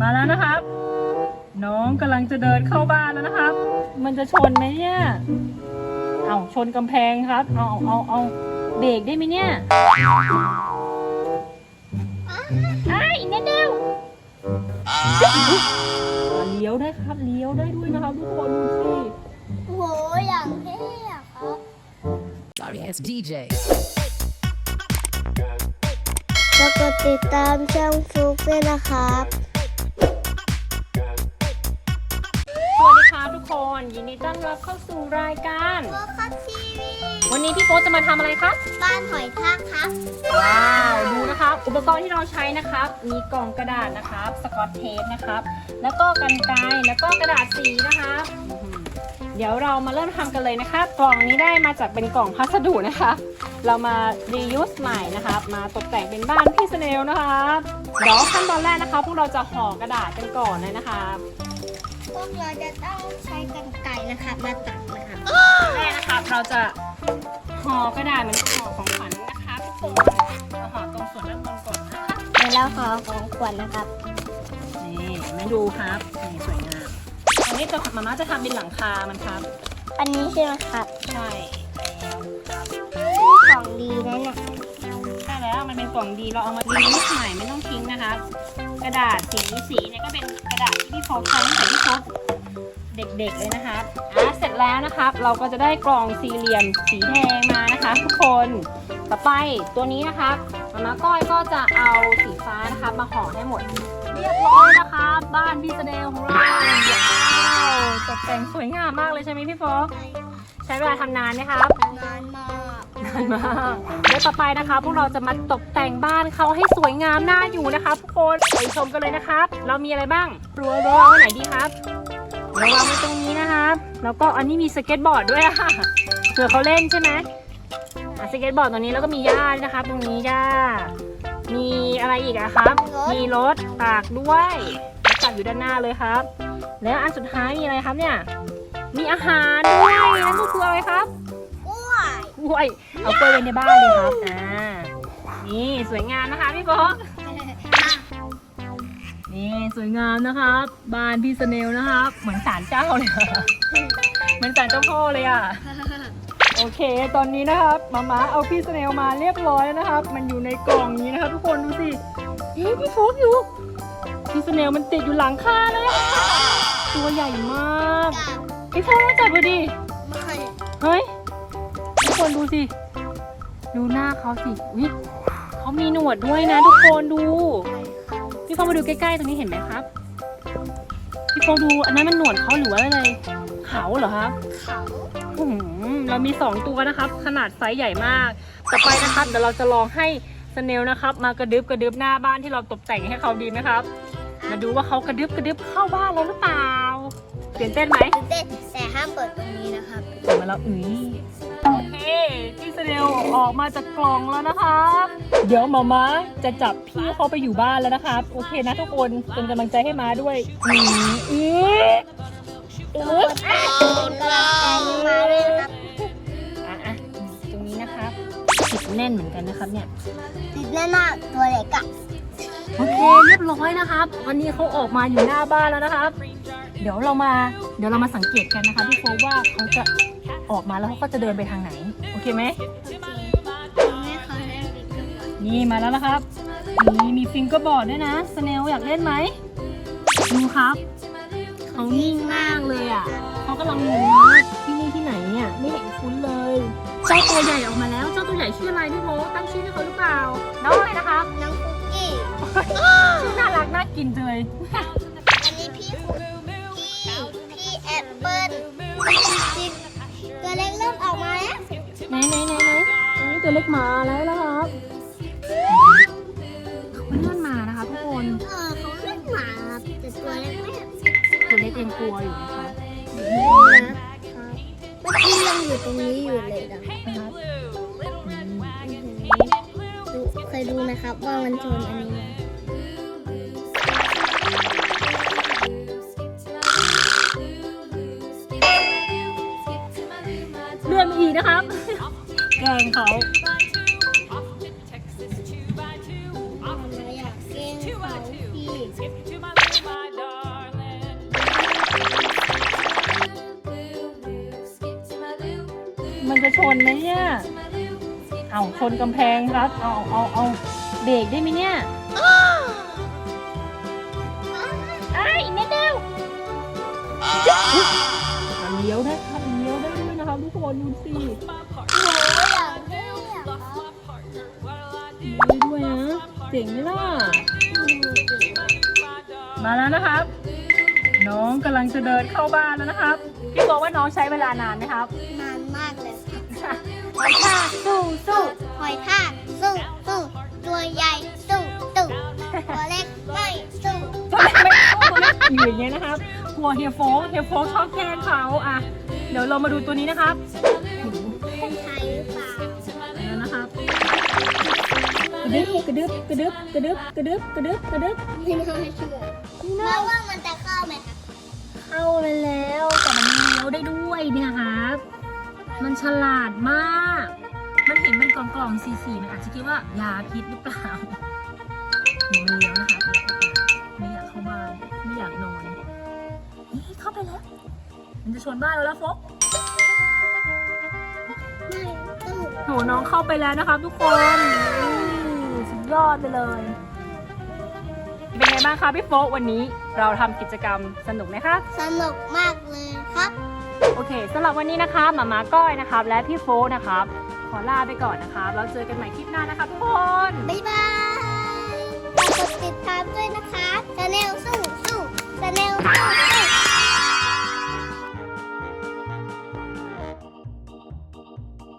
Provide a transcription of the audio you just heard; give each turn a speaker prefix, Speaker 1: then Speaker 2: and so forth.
Speaker 1: มาแล้วนะครับ น้องกำลังจะเดินเข้าบ้านแล้วนะครับ มันจะชนไหมเนี่ยเอาชนกำแพงครับ เอาเอาเอาเบรกได้ไหมเนี่ยไอ้ายเนเร็วเลี้ยวได้ครับเลี้ยวได้ด้วยนะครับทุกคนดูสิ
Speaker 2: โอ้โหอย่างเท่อะครับ
Speaker 3: Sorry, it's DJ.
Speaker 2: แล้วก็ติดตามช่องฟลุกด้วยนะครับ
Speaker 1: วัสดีครับทุกคนยินดีต้อนรับเข้าสู่รายการ
Speaker 2: โฟกัสทีวี
Speaker 1: วันนี้พี่โป๊จะมาทำอะไรครับ
Speaker 2: บ้านหอยทากครับ
Speaker 1: ว้าวดูนะครับ อุปกรณ์ที่เราใช้นะครับ มีกล่องกระดาษนะครับสกอตเทปนะครับ แล้วก็กันไกรแล้วก็กระดาษสีนะครับอื้อหือเดี๋ยวเรามาเริ่มทำกันเลยนะคะ กล่องนี้ได้มาจากเป็นกล่องพัสดุนะคะ เรามา reuse ใหม่นะครับ มาตกแต่งเป็นบ้านพี่สเนลนะครับเดี๋ยวขั้นตอนแรกนะคะ พวกเราจะห่อกระดาษกันก่อนเลยนะครับ
Speaker 2: พวกเราจะต้องใช้กันไก่นะครับมาตัดนะครับ
Speaker 1: แรกนะครับเราจะห่อกระดาษเหมือนห่อของขวัญนะคะทุกคนเราห่อตรงส่วนด้านบนก่อนนะคะ
Speaker 2: เดี๋ยวเราขอของขวัญนะครับ
Speaker 1: นี่แม่ดูครับนี่สวยงามอันนี้จะมาม่าจะทำเป็นหลังคามันครับ
Speaker 2: อันนี้ใช่ไหมครับ
Speaker 1: ใช่
Speaker 2: ของดีนะเนี่ย
Speaker 1: ใช่แล้ว มันเป็นกล่องดีเราเอามาดีลูกใหม่ไม่ต้องทิ้งนะคะ กระดาษสีสีเนี่ยก็เป็นกระดาษที่พี่โฟกใช้ตั้งแต่พี่โฟกเด็กๆเลยนะคะอะเสร็จแล้วนะครับ เราก็จะได้กล่องสี่เหลี่ยมสีแดงมานะคะ ทุกคนต่อไปตัวนี้นะครับมาม่าก้อยก็จะเอาสีฟ้านะคะมาห่อให้หมดเรียบร้อยนะคะบ้านพี่สเดลของเราว้าวตกแต่งสวยงามมากเลยใช่ไหมพี่โฟกใช้เวลาทำนานไหมครับ
Speaker 2: นานมากา
Speaker 1: นมากเดี๋ยวต่อไปนะคะ พวกเราจะมาตกแต่งบ้านเขาให้สวยงามน่าอยู่นะคะทุกคนไปชมกันเลยนะครับ เรามีอะไรบ้างรั้วรั้ววางไว้ไหนดีครับรั้ววางไว้ตรงนี้นะครับ แล้วก็อันนี้มีสเก็ตบอร์ดด้วยอะค่ะเผื่อเขาเล่นใช่ไหมอะสเก็ตบอร์ดตรงนี้แล้วก็มีหญ้าด้วยนะคะตรงนี้หญ้า มีอะไรอีกอะครับ มีรถตากด้วยรถตากอยู่ด้านหน้าเลยครับ แล้วอันสุดท้ายมีอะไรครับเนี่ย มีอาหารด้วยนั่นก็คืออะไรครับ
Speaker 2: กล้วย
Speaker 1: ก ล้วย เอากล้วยไว้ในบ้านเลยครับอ่านี่สวยงามนะคะพี่โป๊กนี่สวยงามนะครับ บ้านพี่สเนลนะครับ เหมือนศาลเจ้าเลยอะเหมือนศาลเจ้าพ่อเลยอะโอเค ตอนนี้นะครับมาม่าเอาพี่สเนลมาเรียบร้อยแล้วนะครับ มันอยู่ในกล่องนี้นะครับ ทุกคนดูสิเฮ้ยพี่โฟกอยู่พี่สเนลมันติดอยู่หลังคาเลยอะตัวใหญ่มาก
Speaker 2: กับ
Speaker 1: พี่โฟกจับดูดิ
Speaker 2: ไม่
Speaker 1: เฮ้ยทุก คนดูสิ ดูหน้าเขาสิอุ๊ยเขามีหนวดด้วยนะทุกคนดูพี่ฟองมาดูใกล้ๆตรงนี้เห็นไหมครับ พี่ฟองดูอันนั้นมันหนวดเขาหรือว่าอะไรเขาเหรอครับ
Speaker 2: เขา
Speaker 1: อื้อหือเรามี 2 ตัวนะครับ ขนาดไซส์ใหญ่มาก ต่อไปนะครับเดี๋ยวเราจะลองให้สเนลนะครับ มากระดึบกระดึบหน้าบ้านที่เราตกแต่งให้เขาดีไหมครับ มาดูว่าเขากระดึบกระดึบเข้าบ้านแล้วหรือเปล่าตื่นเต้นไหม
Speaker 2: ตื่นเต้นแต่ห้ามเปิดตรงนี้นะครับ
Speaker 1: เปิดมาแล้วอุ้ยโอเค พี่เซเนลออกมาจากกล่องแล้วนะครับ เดี๋ยวหมาม้าจะจับพี่เขาไปอยู่บ้านแล้วนะครับ โอเคนะทุกคนเป็นกำลังใจให้ม้าด้วยอืออืออือ
Speaker 2: เป็นกำลังใจให้มาด้วยครับ
Speaker 1: อะอะตรงนี้นะครับติดแน่นเหมือนกันนะครับเนี่ย
Speaker 2: ติดแน่นอนตัวเล็กอะ
Speaker 1: โอเคเรียบร้อยนะครับวันนี้เขาออกมาอยู่หน้าบ้านแล้วนะครับ เดี๋ยวเรามาเดี๋ยวเรามาสังเกตกันนะคะพี่โฟว่าเขาจะ ออกมาแล้วเขาก็จะเดินไปทางไหน โอเคไหม
Speaker 2: โอเคให้เขาเล่นปิกกันก่อน
Speaker 1: นี่มาแล้วนะครับ นี่มีฟิงเกอร์บอร์ดด้วยนะสเนลอยากเล่นไหมดูครับ เขานิ่งมากเลยอะเขากำลังงงว่าที่นี่ที่ไหนเนี่ยไม่เห็นคุ้นเลยเจ้าตัวใหญ่ออกมาแล้วเจ้าตัวใหญ่ชื่ออะไรพี่โมตั้งชื่อให้เขาหรือเปล่าน้องอะไรนะครับ
Speaker 2: น้องคุกกี้
Speaker 1: ชื่อน่ารักน่ากินเลย
Speaker 2: เล็กมาแล้ว
Speaker 1: นะครับเขาเลื่อนมานะคะทุกคน
Speaker 2: เออเขาเล่นหมาแต่ตัวเล็กไม่
Speaker 1: ตัวเล็กยังกลัวอยู่นะคะ
Speaker 2: รู้นะเมื่อกี้ยังอยู่ตรงนี้อยู่เลยนะครับดูเคยดูไหมครับว่ามันชนอันนี้ไหม
Speaker 1: เลื่อนมาอีกนะครับแกล้งเขา ชนนะเนี่ย เอาชนกำแพงครับ เอาเอาเอาเบรกได้ไหมเนี่ยไอ้ยนิดเดียวเลี้ยวได้ครับเลี้ยวได้ด้วยนะครับทุกคนดูสิดูด้ด้วยนะเจ๋งไหมล่ะ มาแล้วนะครับ น้องกำลังจะเดินเข้าบ้านแล้วนะครับ พี่บอกว่าน้องใช้เวลานานไหมครับ
Speaker 2: นานมากเลย หอยทากสู้สู้หอยทากสู้สู้ตัวใหญ่สู้สู้ตัวเล็กไม่สู้
Speaker 1: อยู่อย่างเงี้ยนะครับกลัวเฮียโฟกเฮียโฟกชอบแกล้งเขาอะ เดี๋ยวเรามาดูตัวนี้นะครับ
Speaker 2: เป็นไทยหรือเปล่า
Speaker 1: แล้วนะครับกระดึบกระดึบกระดึบกระดึบกระดึบกระดึบกระดึบ
Speaker 2: ไม่น่าเชื่อเพราะว่า
Speaker 1: มัน ฉลาดมาก มันเห็นเป็นกล่องๆสีๆมันอาจจะคิดว่ายาพิษหรือเปล่านี่มันเลี้ยวนะคะไม่อยากเข้าบ้านไม่อยากนอนนี่เข้าไปแล้ว มันจะชนบ้านเราแล้วฟก
Speaker 2: ไม่สู้
Speaker 1: โหน้องเข้าไปแล้วนะครับทุกคนอืมสุดยอดไปเลยเป็นไงบ้างคะพี่โฟกวันนี้เราทำกิจกรรมสนุกไหมคะ
Speaker 2: สนุกมากเลยครับ
Speaker 1: โอเคสำหรับวันนี้นะคะหมามาก้อยนะครับ และพี่โฟกนะครับ ขอลาไปก่อนนะครับเราเจอกันใหม่คลิปหน้านะคะทุกคน
Speaker 2: บ๊ายบายฝากกดติดตามด้วยนะคะชาแนลสู้สู้ชาแนลสู้สู้